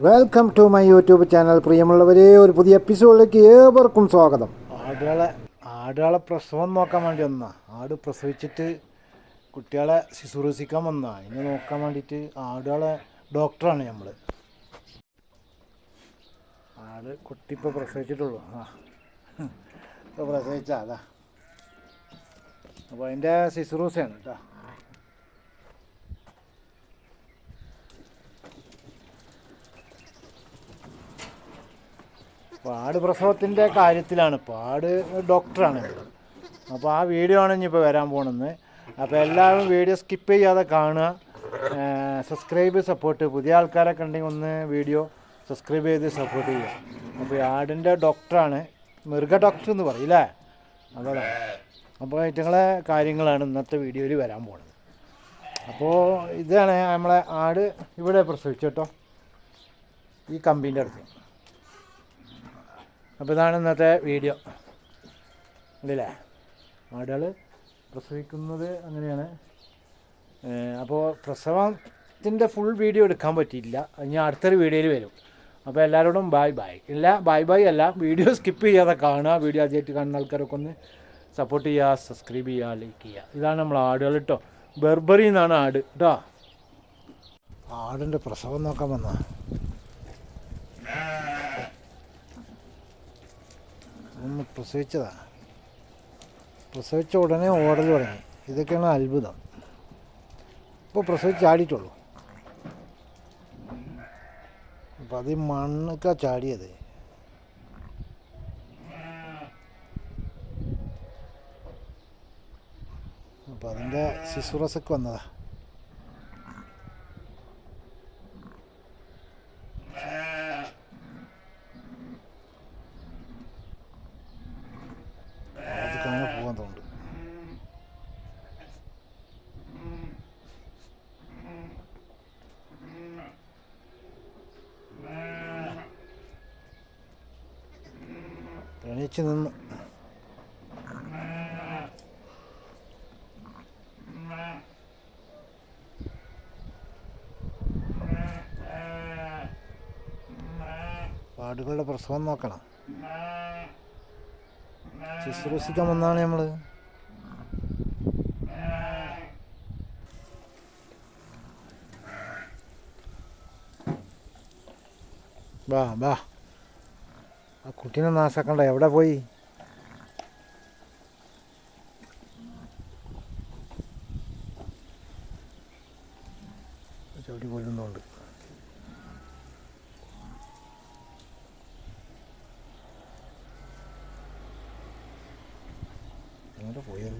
Welcome to my YouTube channel പ്രിയമുള്ളവരെ ഒരു പുതിയ എപ്പിസോഡിലേക്ക് ഏവർക്കും സ്വാഗതം. ആടുകളെ ആടുകളെ പ്രസവം നോക്കാൻ വേണ്ടി വന്നാ. ആട് പ്രസവിച്ചിട്ട് കുട്ടികളെ ശുശ്രൂഷിക്കാൻ വന്നാ. അതിനെ നോക്കാൻ വേണ്ടിയിട്ട് ആടുകളെ ഡോക്ടറാണ് നമ്മൾ ആട് കുട്ടി ഇപ്പോൾ പ്രസവിച്ചിട്ടുള്ളൂ. ആ. ഇപ്പോൾ പ്രസവിച്ചാ അതാ. അപ്പോൾ അതിന്റെ ശുശ്രൂഷയാണ് കേട്ടോ. പാട് പ്രസവത്തിന്റെ കാര്യത്തിലാണ്. പാട് ഡോക്ടറാണ്. അപ്പോൾ ആ വീഡിയോ ആണ് ഇനിയിപ്പോൾ വരാൻ പോണെന്ന്. അപ്പോൾ എല്ലാവരും വീഡിയോ സ്കിപ്പ് ചെയ്യാതെ കാണുക. സബ്സ്ക്രൈബ് സപ്പോർട്ട് പുതിയ ആൾക്കാരൊക്കെ ഉണ്ടെങ്കിൽ ഒന്ന് വീഡിയോ സബ്സ്ക്രൈബ് ചെയ്ത് സപ്പോർട്ട് ചെയ്യുക. അപ്പോൾ ആടിന്റെ ഡോക്ടറാണ്. മൃഗ ഡോക്ടർ എന്ന് പറയില്ലേ അതാണ് അപ്പോൾ ഇറ്റങ്ങളെ കാര്യങ്ങളാണ് ഇന്നത്തെ വീഡിയോയിൽ വരാൻ പോകുന്നത് അപ്പോൾ ഇതാണ് നമ്മളെ ആട് ഇവിടെ പ്രസവിച്ചു കേട്ടോ. ഈ കമ്പീന്റെ അടുത്ത്. അപ്പോൾ ഇതാണ് ഇന്നത്തെ വീഡിയോ ഉണ്ടല്ലേ? ആടുകൾ പ്രസവിക്കുന്നത് അങ്ങനെയാണ്. അപ്പോൾ പ്രസവത്തിന്റെ ഫുൾ വീഡിയോ എടുക്കാൻ പറ്റിയില്ല. ഞാൻ അടുത്തൊരു വീഡിയോയിൽ വരും. അപ്പോൾ എല്ലാവരോടും ബായ് ബായ് ഇല്ല ബായ് ബായ് അല്ല. വീഡിയോ സ്കിപ്പ് ചെയ്യാതെ കാണുക. വീഡിയോ ആദ്യമായിട്ട് കാണുന്ന ആൾക്കാരൊക്കെ ഒന്ന് സപ്പോർട്ട് ചെയ്യുക സബ്സ്ക്രൈബ് ചെയ്യുക ലൈക്ക് ചെയ്യുക. ഇതാണ് നമ്മൾ ആടുകൾ കേട്ടോ ബെർബറി എന്നാണ് ആട്. കേട്ടോ ആടിന്റെ പ്രസവം നോക്കാൻ വന്നാ ഒന്ന് പ്രസവിച്ചതാ. പ്രസവിച്ച ഉടനെ ഓടൽ തുടങ്ങി. ഇതൊക്കെയാണ് അത്ഭുതം. ഇപ്പോൾ പ്രസവിച്ച് ചാടിയിട്ടുള്ളൂ. അപ്പം അത് ഈ മണ്ണൊക്കെ ചാടിയത്. അപ്പം അതിന്റെ ശിശുറസൊക്കെ വന്നതാ. എണീച്ച് നിന്നു. പാടുകളുടെ പ്രസവം നോക്കണം. ശുശ്രൂഷിക്കാൻ വന്നാണ് നമ്മൾ. വാ വാ. ആ കുട്ടീനെ നാശാക്കണ്ട എവിടെ പോയി? ചവിട്ടി കൊല്ലുന്നുണ്ട് എങ്ങോട്ട് പോയത്?